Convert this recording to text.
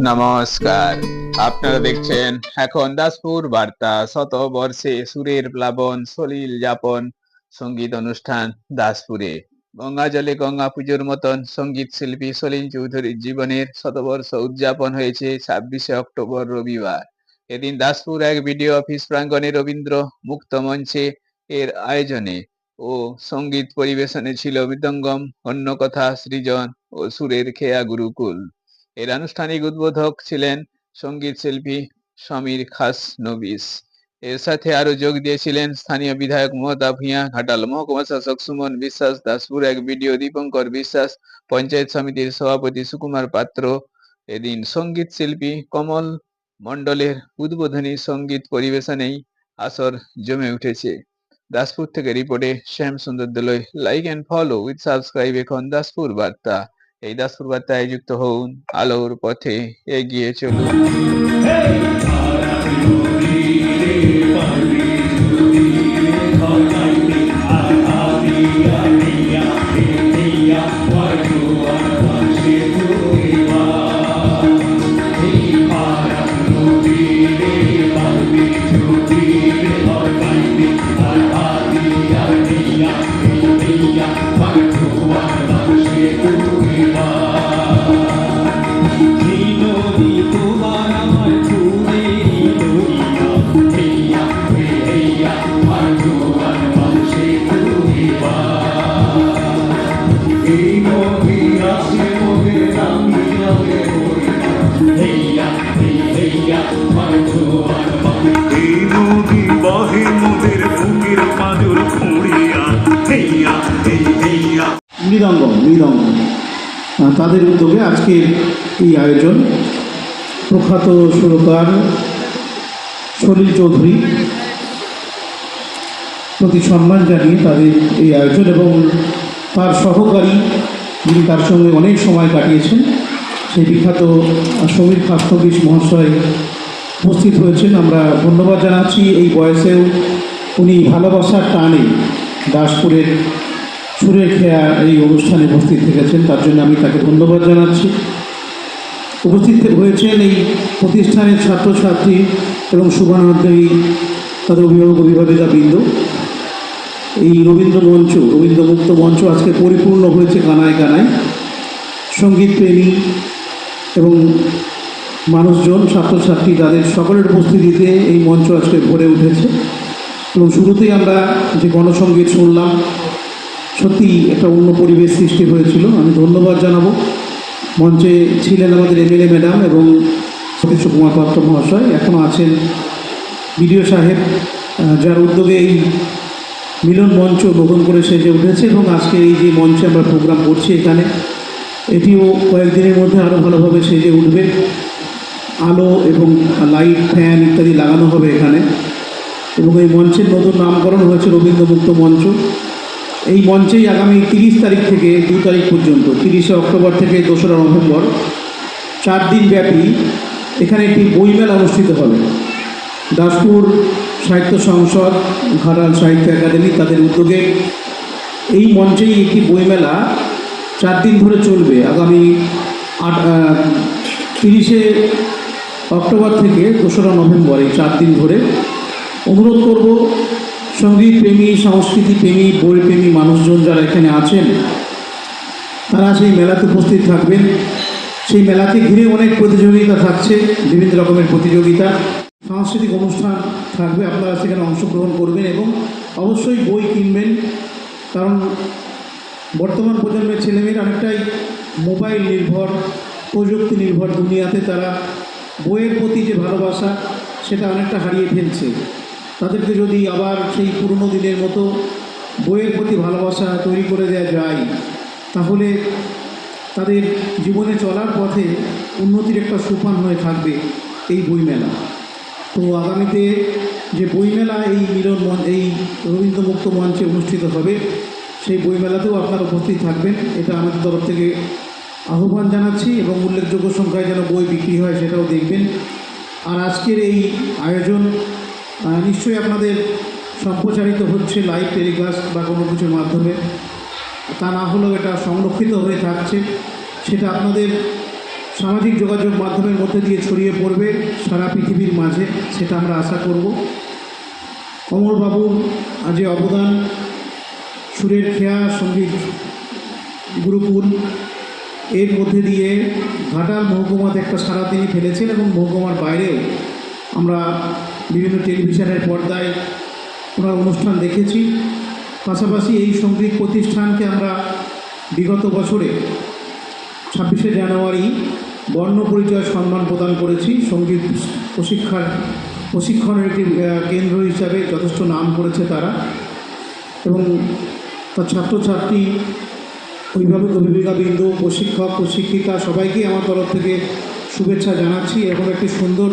নমস্কার, আপনারা দেখছেন এখন দাসপুর বার্তা, শত বর্ষে সুরের প্লাবন, সলিল যাপন, সংগীত অনুষ্ঠান দাসপুরে। গঙ্গা জলে গঙ্গা পুজোর মতন সংগীত শিল্পী সলিল চৌধুরীর জীবনের শতবর্ষ উদযাপন হয়েছে ছাব্বিশে অক্টোবর রবিবার। এদিন দাসপুর এক বিডিও অফিস প্রাঙ্গণে রবীন্দ্র মুক্ত মঞ্চে এর আয়োজনে ও সংগীত পরিবেশনে ছিল মৃদঙ্গম অন্য কথা সৃজন ও সুরের খেয়া গুরুকুল। এর আনুষ্ঠানিক উদ্বোধক ছিলেন সংগীত শিল্পী সমীর খাস নবিস এর সাথে আরও যোগ দিয়েছিলেন স্থানীয় বিধায়ক মমতা ভূঁইয়া ঘাটাল, মহকুমা শাসক সুমন বিশ্বাস দাসপুর, এক বিডিও দীপঙ্কর বিশ্বাস, পঞ্চায়েত সমিতির সভাপতি সুকুমার পাত্র। এদিন সংগীত শিল্পী কমল মণ্ডলের উদ্বোধনী সংগীত পরিবেশনেই আসর জমে উঠেছে। দাসপুর থেকে রিপোর্টে Shyam Sundar Dolui. Like and follow with subscribe এখন দাসপুর বার্তা। এই দাসপুর বার্তায় যুক্ত হন আলোর পথে এগিয়ে চলুন। মৃদঙ্গ মৃদঙ্গ তাদের উদ্যোগে আজকের এই আয়োজন। প্রখ্যাত সুরকার সলিল চৌধুরী প্রতি সম্মান জানিয়ে তাদের এই আয়োজন এবং তার সহকারী যিনি তার সঙ্গে অনেক সময় কাটিয়েছেন, সেই বিখ্যাত সমীর খাস্তবিশ মহাশয় উপস্থিত হয়েছেন। আমরা ধন্যবাদ জানাচ্ছি। এই বয়সেও উনি ভালোবাসার টানে দাসপুরের সুরের খেয়া এই অনুষ্ঠানে উপস্থিত থেকেছেন। তার জন্য আমি তাকে ধন্যবাদ জানাচ্ছি। উপস্থিত হয়েছেন এই প্রতিষ্ঠানের ছাত্রছাত্রী এবং শুভানুদ্যোগী তাদের অভিভাবক অভিভাবিকা বৃন্দ। এই রবীন্দ্র মঞ্চ, রবীন্দ্র মুক্ত মঞ্চ আজকে পরিপূর্ণ হয়েছে কানায় কানায়। সংগীত প্রেমী এবং মানুষজন, ছাত্রছাত্রী তাদের সকলের উপস্থিতিতে এই মঞ্চ আজকে ভরে উঠেছে। এবং শুরুতেই আমরা যে গণসঙ্গীত শুনলাম সত্যি একটা অন্য পরিবেশ সৃষ্টি হয়েছিল। আমি ধন্যবাদ জানাব। মঞ্চে ছিলেন আমাদের এমএলএ ম্যাডাম এবং সতীশ কুমার পাত্র মহাশয়। এখনও আছেন বিডিও সাহেব যার উদ্যোগে এই মিলন মঞ্চ গ্রহণ করে সেজে উঠেছে এবং আজকে এই যে মঞ্চে আমরা প্রোগ্রাম করছি এখানে, এটিও কয়েকদিনের মধ্যে আরও ভালোভাবে সেজে উঠবে। আলো এবং লাইট ফ্যান ইত্যাদি লাগানো হবে এখানে। এবং এই মঞ্চের নতুন নামকরণ হয়েছে রবীন্দ্র মুক্ত মঞ্চ। এই মঞ্চেই আগামী তিরিশ তারিখ থেকে দু তারিখ পর্যন্ত, তিরিশে অক্টোবর থেকে দোসরা নভেম্বর, চার দিন ব্যাপী এখানে একটি বইমেলা অনুষ্ঠিত হবে। দাসপুর সাহিত্য সংসদ, ঘাটাল সাহিত্য একাডেমি তাদের উদ্যোগে এই মঞ্চেই একটি বইমেলা চার দিন ধরে চলবে। আগামী আট তিরিশে অক্টোবর থেকে দোসরা নভেম্বর এই চার দিন ধরে অনুরোধ করব সংগীত প্রেমী সংস্কৃতি প্রেমী বই প্রেমী মানুষজন যারা এখানে আছেন, তারা সেই মেলাতে উপস্থিত থাকবেন। সেই মেলাকে ঘিরে অনেক প্রতিযোগিতা থাকছে, বিভিন্ন রকমের প্রতিযোগিতা। সাংস্কৃতিক অনুষ্ঠান থাকবে, আপনারা সেখানে অংশগ্রহণ করবেন এবং অবশ্যই বই কিনবেন। কারণ বর্তমান প্রজন্মের ছেলেমেয়েরা অনেকটাই মোবাইল নির্ভর, প্রযুক্তি নির্ভর দুনিয়াতে তারা বইয়ের প্রতি যে ভালোবাসা, সেটা অনেকটা হারিয়ে ফেলছে। তাদেরকে যদি আবার সেই পুরনো দিনের মতো বইয়ের প্রতি ভালোবাসা তৈরি করে দেওয়া যায়, তাহলে তাদের জীবনে চলার পথে উন্নতির একটা সোপান হয়ে থাকবে এই বইমেলা। তো আগামীতে যে বইমেলা এই মিলন এই রবীন্দ্রমুক্ত মঞ্চে অনুষ্ঠিত হবে, সেই বইমেলাতেও আপনারা উপস্থিত থাকবেন। এটা আমাদের তরফ থেকে আহ্বান জানাচ্ছি এবং উল্লেখযোগ্য সংখ্যায় যেন বই বিক্রি হয় সেটাও দেখবেন। আর আজকের এই আয়োজন নিশ্চয়ই আপনাদের সম্প্রচারিত হচ্ছে লাইভ টেলিকাস্ট বা কোনো কিছুর মাধ্যমে। তা না হলেও এটা সংরক্ষিত হয়ে থাকছে। সেটা আপনাদের সামাজিক যোগাযোগ মাধ্যমের মধ্যে দিয়ে ছড়িয়ে পড়বে সারা পৃথিবীর মাঝে, সেটা আমরা আশা করব। অমরবাবুর যে অবদান, সুরের খেয়া, সংগীত, গুরুকুল এর মধ্যে দিয়ে ঘাটাল মহকুমাতে একটা সারা তিনি ফেলেছেন এবং মহকুমার বাইরেও আমরা বিভিন্ন টেলিভিশনের পর্দায় ওনার অনুষ্ঠান দেখেছি। পাশাপাশি এই সংগীত প্রতিষ্ঠানকে আমরা বিগত বছরে ছাব্বিশে জানুয়ারি বর্ণ পরিচয় সম্মান প্রদান করেছি। সংগীত প্রশিক্ষার প্রশিক্ষণের একটি কেন্দ্র হিসাবে যথেষ্ট নাম করেছে তারা। এবং তার ছাত্রছাত্রী অভিভাবক অভিভাবিকাবৃন্দ প্রশিক্ষক প্রশিক্ষিকা সবাইকেই আমার তরফ থেকে শুভেচ্ছা জানাচ্ছি এখন একটি সুন্দর